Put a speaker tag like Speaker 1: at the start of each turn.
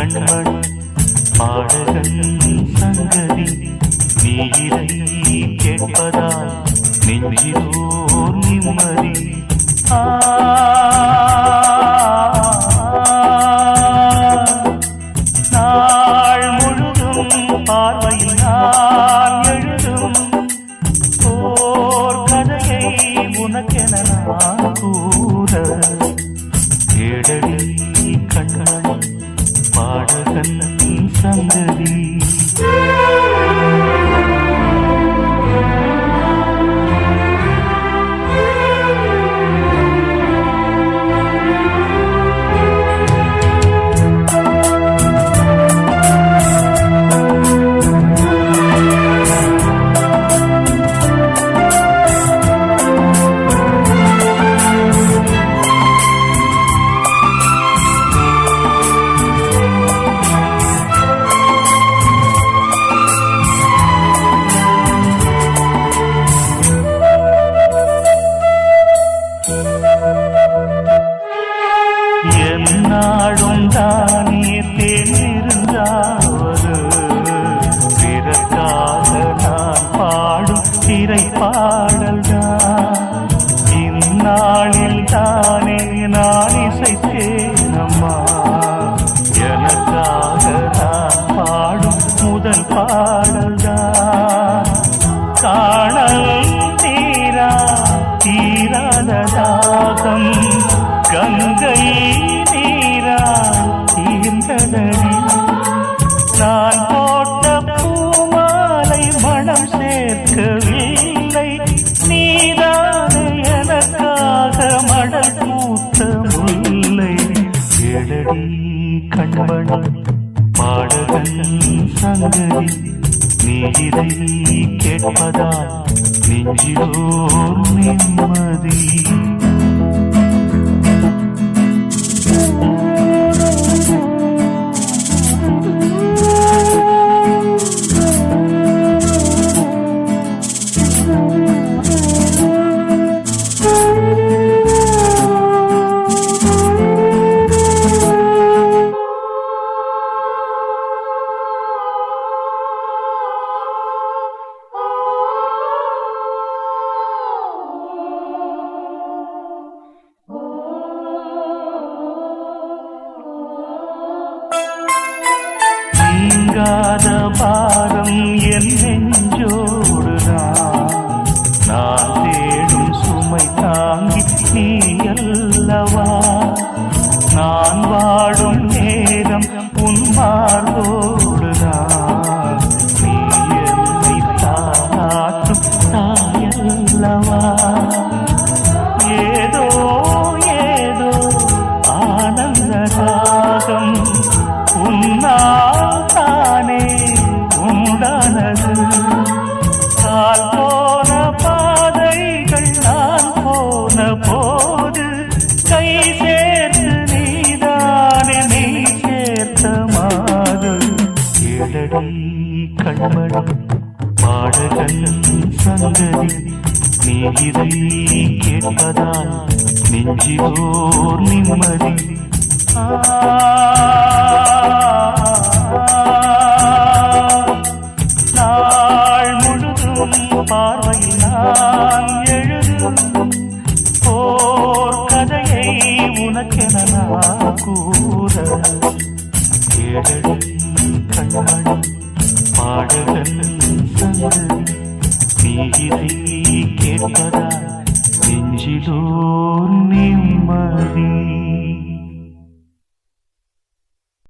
Speaker 1: கண்மணி பாடகன் சங்கதி நீரை கேட்பதால் நெஞ்சிலோர் நிம்மதி ஆ நாள் முழுதும் பார்வையில் நான் எழுதும் ஓர் கதையை உனக்கென நான் கூற கேடடி கண்மணி பாடகன் சங்கதி பாடல்தான் இந்நாளில் தானே நான் இசைத்தேன் அம்மா எனக்காக நான் பாடும் முதல் பாடல்தான் காணல் தீரா தீராத தாகம். கங்கை நீரா தீர்ந்ததடி நான் போட்ட பூமாலை மனம் சேர்க்கவே எழடி கண்மணி பாடகன் சங்கதி. நீ இதை கேட்பதால் நெஞ்சிலோ நிம்மதி. தீராத பாரம் என் நெஞ்சோடுதான். நான் தேடும் சுமை தாங்கி நீ அல்லவா? நான் வாடும் நேரம் உன் மார்போடுதான். நீ என்னை தாளாட்டும் தாயல்லவா ஏதோ ஏதோ ஆனந்த ராகம் உன்னால் போன போது கை சேர்த்து நீதானே நீ சேர்த்த மாது கேளடி கண்மணி பாடகன் சங்கதி நீ இதை கேட்பதால் நெஞ்சிலோர் நிம்மதி. ஆ. நாள் முழுதும் பார்வையில் நான் எழுதும் ஓர் கதையை உனக்கென நான் கூற கேளடி கண்மணி பாடகன் நீ இதை கேட்பதா நெஞ்சிலோர் நிம்மதி.